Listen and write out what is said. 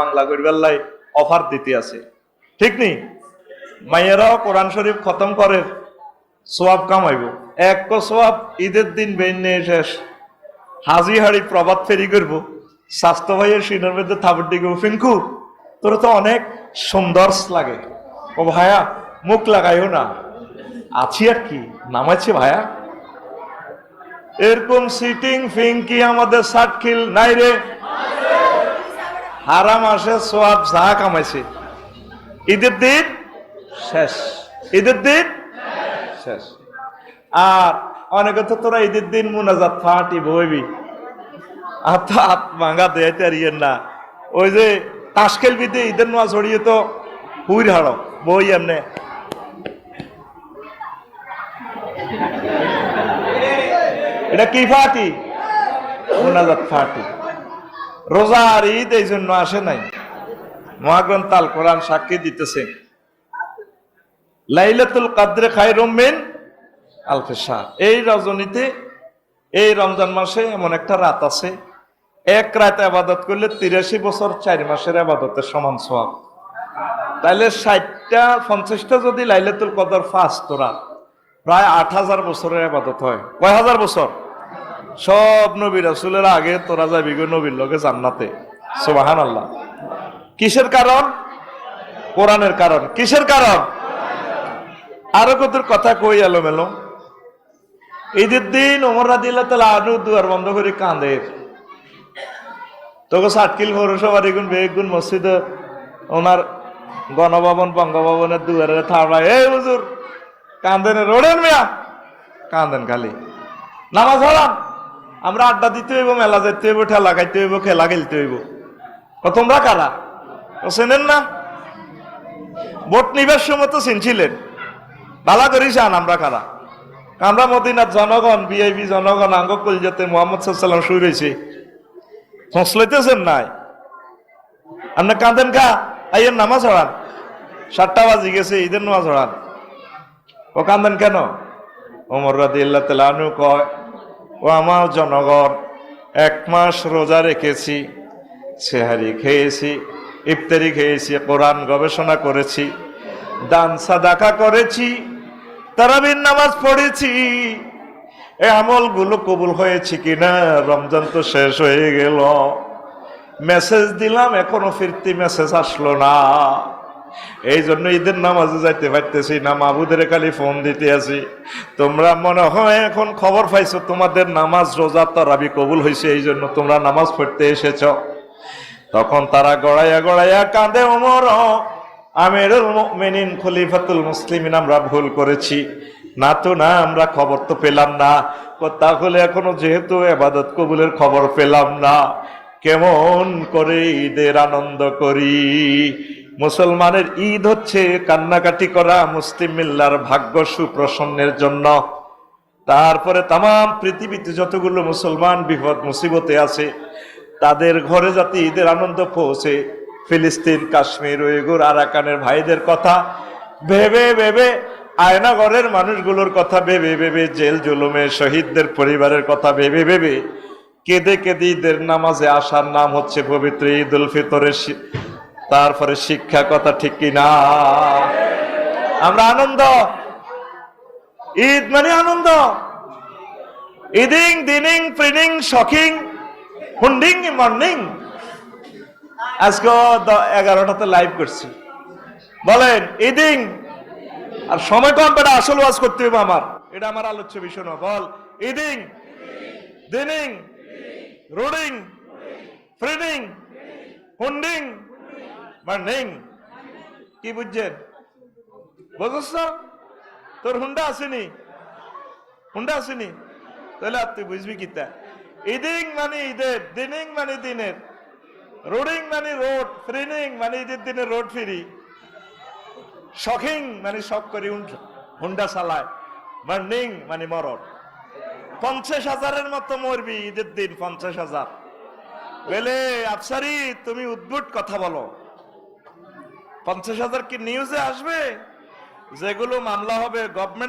বাংলা করিবার অফার দিতে আছে। ঠিক নি মাইয়েরাও কোরআন শরীফ খতম করে, সোয়াব কামাইব। এক সোয়াব, ঈদের দিন বেনে শেষ। হাজি হাড়ি প্রবাদ ফেরি করব। স্বাস্থ্য ভাইয়ের সিনের মধ্যে থাবর দিকে ফিনকু, তোর তো অনেক সুন্দর লাগে। ও ভাইয়া, মুখ লাগাইও না। আছি আর কি? নামাইছে ভাইয়া? এরকম সিটিং ফিঙ্কি আমাদের সাটখিল নাই রে। হারাম আসে সোয়াব যা কামাইছে। ঈদের দিন? শেষ। ঈদের দিন? শেষ। আর অনেকে তো তোরা ঈদের দিন মুনাজাত ফাটি বইবি। আর তো হাত ভাঙা দেয়াইতে আরিয়েন না। ওই যে তাস খেলবিতে ঈদের নোয়া ছড়িয়ে তো হুইর হাড়ো বই এমনে। এটা কি ফাটি? মুনাজাত ফাটি। রোজা আর ঈদ এই জন্য আসে নাই। মহাগ্রন্থ আল কোরআন সাক্ষী দিতেছে। লাইলাতুল কাদরে খায়রুম মিন আলফে শাহ এই রজনীতে, এই রমজান মাসে এমন একটা রাত আছে। এক রাত আবাদত করলে তিরাশি বছর চার মাসের আবাদতের সমান সব তাইলে ষাটটা, পঞ্চাশটা যদি লাইলাতুল কদর ফার্স্ট তোরা, প্রায় আট হাজার বছরের আবাদত হয়। কয় হাজার বছর? সব নবী রাসুলের আগে তোরা যাবি গো নবীর লোকে জান্নাতে। সুবাহান আল্লাহ কিসের কারণ? কোরআনের কারণ। কিসের কারণ? আরও কত কথা কই এলো মেলো ঈদের দিন ওমর রাদিল্লাহ তালা আনু দুয়ার বন্ধ করে কাঁদের তোকে সাতকিল পৌরসভার এগুন বেগুন মসজিদ ওনার গণভবন, বঙ্গভবনের দুয়ারে থাড়া এই হুজুর কান্দেন রোডেন মিয়া? কান্দেন খালি। নামাজ হলাম আমরা আড্ডা দিতে হইব, মেলা যেতে হইব, ঠেলা খাইতে হইব, খেলা খেলতে হইব। তোমরা কারা? ও চেনেন না? ভোট নিবার সময় তো চিনছিলেন। ভালা করি চান আমরা কারা? আমরা মদিনার জনগণ বিআইবি জনগণ আঙ্গ কলজাতে মোহাম্মদ সাল্লাম শুরু হয়েছে সংশ্লিতেছেন নাই? আপনি কাঁদেন কা? আইয়ের নামাজ হড়ান সাতটা বাজি গেছে, ঈদের নামাজ হড়ান ও কান্দেন কেন? ওমর রাদি আল্লাহ তালু কয় ও আমার জনগণ, এক মাস রোজা রেখেছি, সেহারি খেয়েছি, ইফতারি খেয়েছি, কোরআন গবেষণা করেছি, দান সাদাকা করেছি, তারাবির নামাজ পড়েছি। এই আমলগুলো কবুল হয়েছে কিনা? রমজান তো শেষ হয়ে গেল। মেসেজ দিলাম, এখনও ফিরতি মেসেজ আসলো না। এই জন্য ঈদের নামাজে যাইতে পারতেছি না মাহবুদের খালি ফোন দিতে আছি। তোমরা মনে হয় এখন খবর পাইছো, তোমাদের নামাজ রোজা তরাবি কবুল হয়েছে এই জন্য তোমরা নামাজ পড়তে এসেছ। তখন তারা গড়াইয়া গড়াইয়া কাঁদে, ওমর, আমিরুল মুমিনিন খলিফাতুল মুসলিমিন, আমরা ভুল করেছি। না তো না, আমরা খবর তো পেলাম না। তাহলে এখনও যেহেতু এবাদত কবুলের খবর পেলাম না, কেমন করে ঈদের আনন্দ করি? মুসলমানের ঈদ হচ্ছে কান্নাকাটি করা মুসলিম মিল্লার ভাগ্য সুপ্রসন্নের জন্য। তারপরে তাম পৃথিবীতে যতগুলো মুসলমান বিপদ মুসিবতে আছে, তাদের ঘরে যাতে ঈদের আনন্দ পৌঁছে, ফিলিস্তিন, কাশ্মীর উইগুর আরাকানের ভাইদের কথা ভেবে ভেবে, আয়নাগরের মানুষগুলোর কথা ভেবে ভেবে, জেল জুলুমে শহীদদের পরিবারের কথা ভেবে ভেবে, কেঁদে কেঁদে ঈদের নামাজে আসার নাম হচ্ছে পবিত্র ঈদ উল ফিতরের তারপরে শিক্ষা কথা ঠিক কিনা? আমরা আনন্দ। ঈদ মানে আনন্দ। ইদিং, দিনিং প্রিনিং শখিং, হুন্ডিং, মর্নিং। আজকে এগারোটাতে লাইভ করছি। বলেন, ইদিং, আর সময় কম বেটা আসল ওয়াজ করতে হবে আমার। এটা আমার আলোচ্য বিষয় না বল। ইদিং, দিনিং, রোডিং ফ্রিডিং হুন্ডিং মর্নিং কি বুঝছেন? বুঝছ? তোর হুন্ডা আসেনি? হুন্ডা আসেনি? তাহলে আর তুই বুঝবি কিতা? ইদিং মানে ঈদের, দিনিং মানে দিনের, রোডিং মানে রোড, ফ্রিনিং মানে ঈদের দিনে রোড ফিরি, শখিং মানে শখ করি হুন্ডা চালায়, মার্নিং মানে মরণ। পঞ্চাশ হাজারের মতো মরবি ঈদের দিন, পঞ্চাশ হাজার। বলে, আফসারি, তুমি উদ্ভুট কথা বলো। পঞ্চাশ হাজার কি নিউজে আসবে? যেগুলো মামলা হবে গভর্নমেন্ট